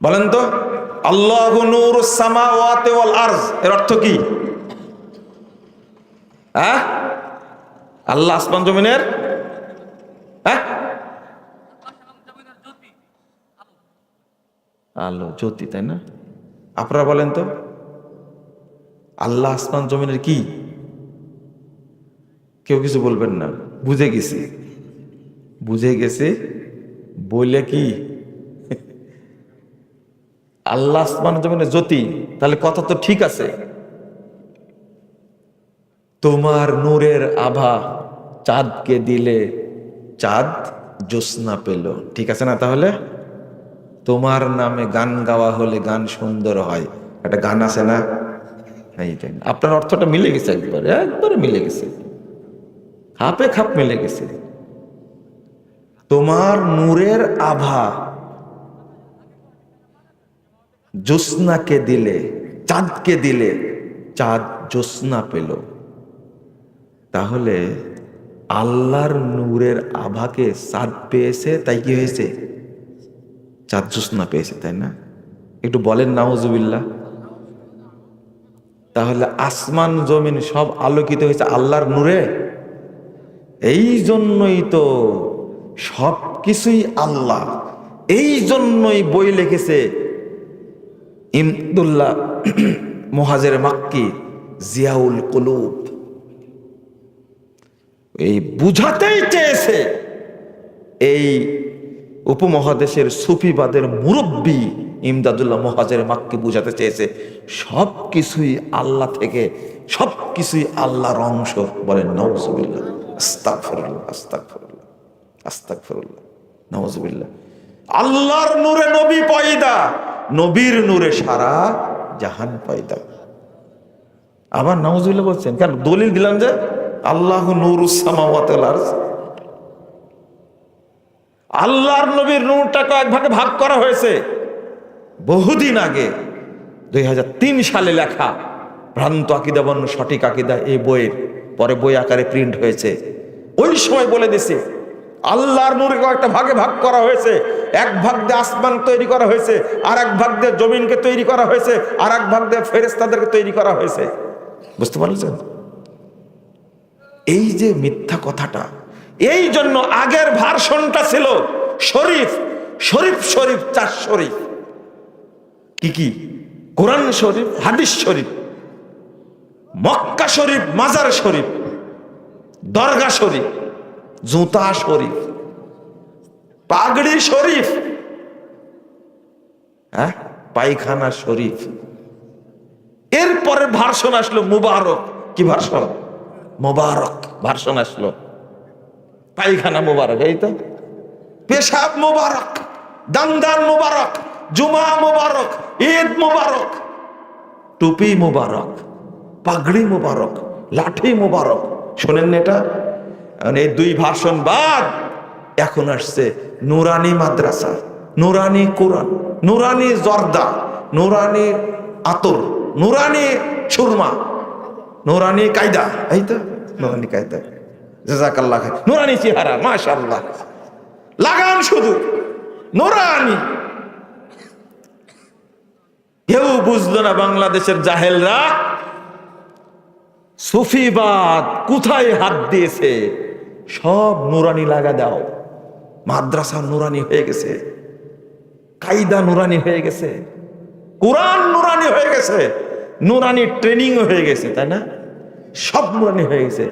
বলেন তো, আল্লাহ নূর সামাওয়াতে আরজ, এর অর্থ কি? হ্যাঁ? আল্লাহ আসমান জমিনের হ্যাঁ? আলো, জ্যোতি, তাই না? আপনারা বলেন তো, আল্লাহ আসমান জমিনের কি? কেউ কিছু বলবেন না, বুঝে গেছি। বুঝে গেছি বলে কি? আল্লাহ আসমান জমিনের জ্যোতি তাহলে কথা তো ঠিক আছে। তোমার নূরের আভা চাঁদকে দিলে চাঁদ জ্যোৎস্না পেল। ঠিক আছে না তাহলে? তোমার নামে গান গাওয়া হলে গান সুন্দর হয়। একটা গান আছে না? আপনার অর্থটা মিলে গেছে একবারে একবারে মিলে গেছে। খাপে খাপ মিলে গেছে। তোমার নূরের আভা জ্যোৎস্নাকে দিলে, চাঁদকে দিলে চাঁদ জ্যোৎস্না পেল। তাহলে আল্লাহর নূরের আভাকে চাঁদ পেয়েছে, তাই কি হয়েছে? চাঁদ জ্যোৎস্না পেয়েছে, তাই না? একটু বলেন, নাউজুবিল্লাহ। তাহলে আসমান, জমিন সব আলোকিত হয়েছে আল্লাহর নূরে? এই জন্যই তো সব কিছুই আল্লাহ। এই জন্যই বই লিখেছে ইমদুল্লাহ মহাজের মাক্কি জিয়াউল কুলুব। এই বুঝাতেই চেয়েছে এই উপমহাদেশের সুফিবাদের মুরব্বী ইমদাদুল্লাহ মহাজের মাক্কি বুঝাতে চেয়েছে। সব কিছুই আল্লাহ থেকে সব কিছুই আল্লাহর অংশ বলেন নওয়াজুবিল্লাহ আস্তাগফিরুল্লাহ আস্তাগফিরুল্লাহ নওয়াজুবিল্লাহ আল্লাহর নূরে নবী পয়দা নবীর নূরে সারা জাহান পয়দা। আবার নওয়াজুবিল্লাহ বলছেন, কেন দলিল দিলাম যে আল্লাহ নূরুস সামাওয়াতিল আরজ আল্লাহর নবীর নূরটা কয়েক ভাগে ভাগ করা হয়েছে। বহুদিন আগে, দুই হাজার তিন সালে লেখা ভ্রান্ত আকিদা বর্ণ সঠিক আকিদা এই বইয়ের, পরে বই আকারে প্রিন্ট হয়েছে। ওই সময় বলে দিছে আল্লাহর নূরে কয়েকটা ভাগে ভাগ করা হয়েছে। এক ভাগ দিয়ে আসমান তৈরি করা হয়েছে, আর এক ভাগ দিয়ে জমিনকে তৈরি করা হয়েছে, আর এক ভাগ দিয়ে ফেরেস্তাদেরকে তৈরি করা হয়েছে। বুঝতে পারলেন এই যে মিথ্যা কথাটা, এই জন্য আগের ভার্সনটা ছিল শরীফ শরীফ শরীফ, চার শরীফ। কি কি? কোরআন শরীফ, হাদিস শরীফ, মক্কা শরীফ, মাজার শরীফ, দরগা শরীফ। জুতা শরীফ, পাগড়ি শরীফ হ্যাঁ? পায়খানা শরীফ। এরপরে ভার্সন আসলো মুবারক। কি ভার্সন? মোবারক ভার্সন আসলো। পায়খানা মোবারক, এই তো। পেশাব মোবারক দান্দান মোবারক, জুমা মোবারক, ঈদ মোবারক, টুপি মোবারক, পাগড়ি মোবারক, লাঠি মোবারক। শোনেন এটা? এই দুই ভাষণ বাদ, এখন আসছে নুরানি মাদ্রাসা, নুরানি কোরআন, নুরানি জর্দা, নুরানি আতর, নুরানি সুরমা, নুরানি কায়দা, এই তো নুরানি কায়দা জাজাকাল্লাহ খাই নুরানি চেহারা মাশাল্লাহ লাগান শুধু, নুরানি। কেউ বুঝলো না বাংলাদেশের জাহেলরা? সুফিবাদ কোথায় হাত দিয়েছে? সব নুরানি লাগা দাও। মাদ্রাসা নুরানি হয়ে গেছে। কায়দা নুরানি হয়ে গেছে। কোরআন নুরানি হয়ে গেছে। নুরানি ট্রেনিং হয়ে গেছে, তাই না? সব নুরানি হয়ে গেছে।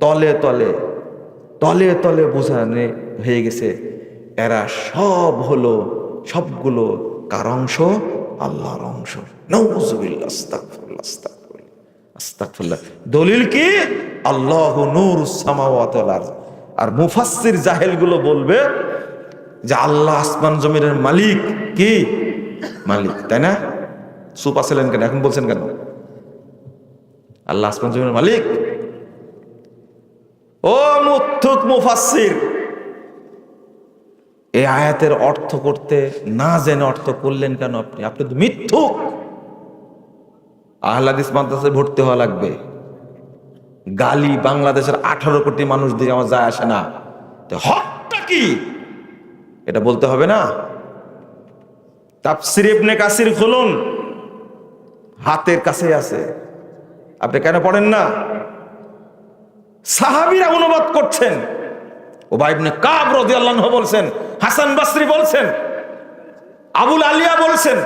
তলে তলে তলে তলে বোঝানো হয়ে গেছে। এরা সব হলো, সবগুলো কার অংশ? আল্লাহর অংশ। নওজুবিল্লাহ আস্তাগফিরুল্লাহ আস্তাগফিরুল্লাহ। আস্তাগফিরুল্লাহ। দলিল কি? আল্লাহ নূর সামাওয়াত ওয়াল আরজ আর মুফাসসির জাহেলগুলো বলবে যে আল্লাহ আসমান জমিনের মালিক কি? মালিক, তাই না? চুপ আছিলেন কেন? এখন বলছেন কেন? আল্লাহ আসমান জমিনের মালিক। ও মুথুক মুফাসসির, এই আয়াতের অর্থ করতে না জেনে অর্থ করলেন কেন আপনি? আপনি তো মিথ্যুক। আহলাদিস মাদ্রাসায় ভর্তি হওয়া লাগবে। গালি বাংলাদেশের আঠারো কোটি মানুষ দিয়ে আমার যায় আসে না। হকটা কি? এটা বলতে হবে না। তাফসির ইবনে কাসির খুলুন। হাতের কাছে আছে। আপনি কেন পড়েন না? সাহাবীরা অনুবাদ করছেন। ও ইবনে কাব আনহু বলছেন, হাসান বাসরি বলছেন, আবুল আলিয়া বলছেন।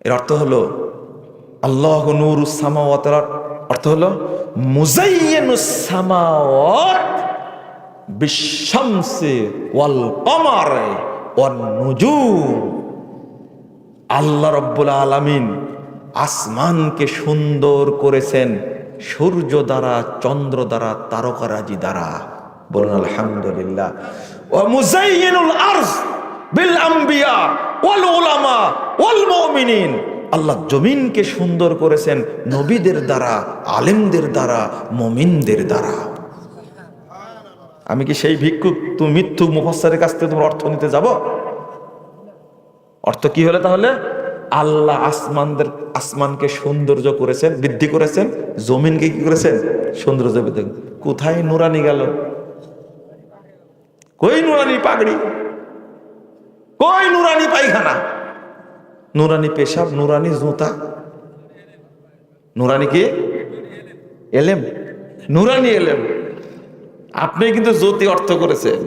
এর অর্থ হলো, আল্লাহ নূর সামাওয়াতের অর্থ হলো মুজাইয়ানুস সামাওয়াত বিশামসি ওয়াল কমারে ওয়ান নুজুম। আল্লাহ রব্বুল আলামিন আসমানকে সুন্দর করেছেন, সূর্য দ্বারা, চন্দ্র দ্বারা, তারকারাজি দ্বারা। বলুন, আলহামদুলিল্লাহ। ও মুজাইয়িনুল আরজ বিল আম্বিয়া ওয়াল উলামা ওয়াল মুমিনিন। আল্লাহ জমিনকে সুন্দর করেছেন নবীদের দ্বারা, আলেমদের দ্বারা, মমিনদের দ্বারা। আমি কি সেই ভিক্ষুক তুমি মিথ্যুক মুফাসসারের কাছ থেকে তোমার অর্থ নিতে যাব? অর্থ কি হলে তাহলে? আল্লাহ আসমানদের, আসমানকে সৌন্দর্য করেছেন, বৃদ্ধি করেছেন, জমিনকে কি করেছেন? সৌন্দর্য বৃদ্ধি কোথায় নুরানি গেল? কই নুরানি পাগড়ি? কই নুরানি পায়খানা? নুরানি পেশাব, নুরানি জুতা। নুরানি কি? এলেম। নুরানি এলেম। আপনি কিন্তু জ্যোতি অর্থ করেছেন।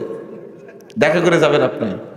দেখা করে যাবেন আপনি।